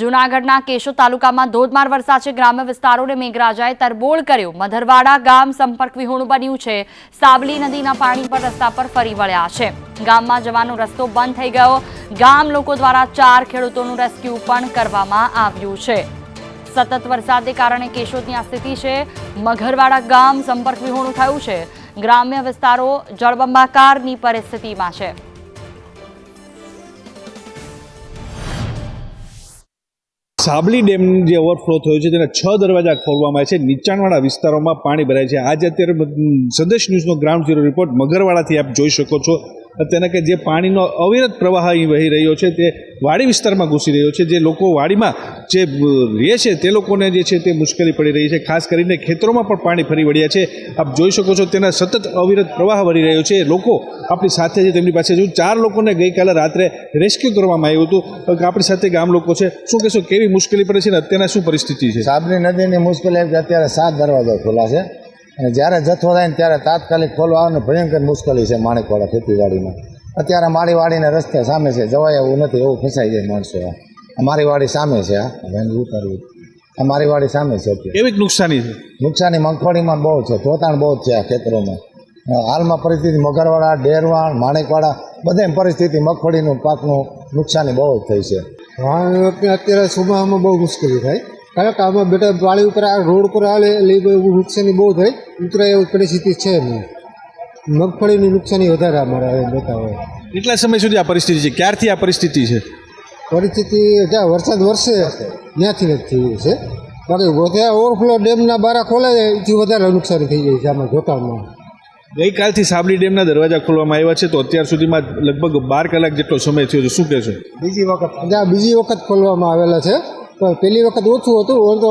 જૂનાગઢના કેશો તાલુકામાં ધોધમાર વરસાદે ગ્રામ્ય વિસ્તારોને મેઘરાજાએ તરબોળ કર્યો. મધરવાડા ગામ સંપર્ક વિહોણું બન્યું છે. સાબલી નદીના પાણી પર રસ્તા પર ફરી વળ્યા છે. ગામમાં જવાનો રસ્તો બંધ થઈ ગયો. ગામ લોકો દ્વારા ચાર ખેડૂતોનું રેસ્ક્યુ પણ કરવામાં આવ્યું છે. સતત વરસાદને કારણે કેશોદની આ સ્થિતિ છે. મઘરવાડા ગામ સંપર્ક વિહોણું થયું છે. ગ્રામ્ય વિસ્તારો જળબંબાકારની પરિસ્થિતિમાં છે. સાબલી ડેમ જે ઓવરફ્લો થયો છે તેના છ દરવાજા ખોલવામાં છે. નીચાણવાળા વિસ્તારોમાં પાણી ભરાય છે. આજે અત્યારે સંદેશ ન્યૂઝનો ગ્રાઉન્ડ ઝીરો રિપોર્ટ મગરવાડાથી આપ જોઈ શકો છો. અત્યારે કે જે પાણીનો અવિરત પ્રવાહ અહીં વહી રહ્યો છે, તે વાડી વિસ્તારમાં ઘૂસી રહ્યો છે. જે લોકો વાડીમાં જે રહે છે, તે લોકોને જે છે તે મુશ્કેલી પડી રહી છે. ખાસ કરીને ખેતરોમાં પણ પાણી ફરી વળ્યા છે. આપ જોઈ શકો છો તેના સતત અવિરત પ્રવાહ વળી રહ્યો છે. લોકો આપણી સાથે છે, તેમની પાસે જો ચાર લોકોને ગઈકાલે રાત્રે રેસ્ક્યુ કરવામાં આવ્યું હતું. આપણી સાથે ગામ લોકો છે. શું કહેશો, કેવી મુશ્કેલી પડે છે અને અત્યારના શું પરિસ્થિતિ છે? સાબરી નદીની મુશ્કેલી અત્યારે સાત દરવાજા ખોલા છે. જ્યારે જથ્થો થાય ને ત્યારે તાત્કાલિક ખોલવા આવે ને ભયંકર મુશ્કેલી છે માણેકવાડા ખેતીવાડીમાં અત્યારે મારી વાડીને રસ્તે સામે છે જવાય એવું નથી એવું ફસાઈ જાય માણસો આ. મારી વાડી સામે છે આ. હવે ઉતારવું. આ મારી વાડી સામે છે કેવી નુકસાની છે? નુકસાની મગફળીમાં બહુ છે ધોતાણ બહુ છે આ ખેતરોમાં. હાલમાં પરિસ્થિતિ મગરવાડા ડેરવાણ માણેકવાડા બધાની પરિસ્થિતિ મગફળીનું પાકનું નુકસાની બહુ જ થઈ છે. અત્યારે સુબામાં બહુ મુશ્કેલી થાય. કારણ કે આમાં બેટા વાળી ઉપર આ રોડ ઉપર આવે એટલે નુકસાની બહુ થાય. ઉતરાય એવી પરિસ્થિતિ છે નહીં. મગફળીની નુકસાની વધારે અમારે લેતા હોય કેટલા સમય સુધી આ પરિસ્થિતિ છે? ક્યારથી આ પરિસ્થિતિ છે? પરિસ્થિતિ જ્યાં વરસાદ વરસે ત્યાંથી જ થઈ છે. બાકી વધારે ઓવરફ્લો ડેમના બારા ખોલે એથી વધારે નુકસાની થઈ જાય છે આમાં જોતામાં ગઈકાલથી સાબલી ડેમના દરવાજા ખોલવામાં આવ્યા છે તો અત્યાર સુધીમાં લગભગ બાર કલાક જેટલો સમય થયો છે. શું કહેશો? બીજી વખત. જ્યાં બીજી વખત ખોલવામાં આવેલા છે. તો પહેલી વખત ઓછું હતું હવે તો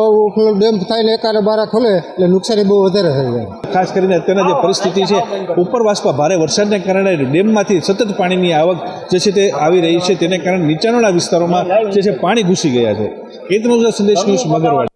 ડેમ થાય ને એકારે બારા ખોલે, એટલે નુકસાની બહુ વધારે થઈ જાય. ખાસ કરીને અત્યારના જે પરિસ્થિતિ છે, ઉપરવાસમાં ભારે વરસાદને કારણે ડેમમાંથી સતત પાણીની આવક જે છે તે આવી રહી છે, તેને કારણે નીચાણવાળા વિસ્તારોમાં જે છે પાણી ઘૂસી ગયા છે. કેતનો સંદેશ ન્યૂઝ મગરવાડ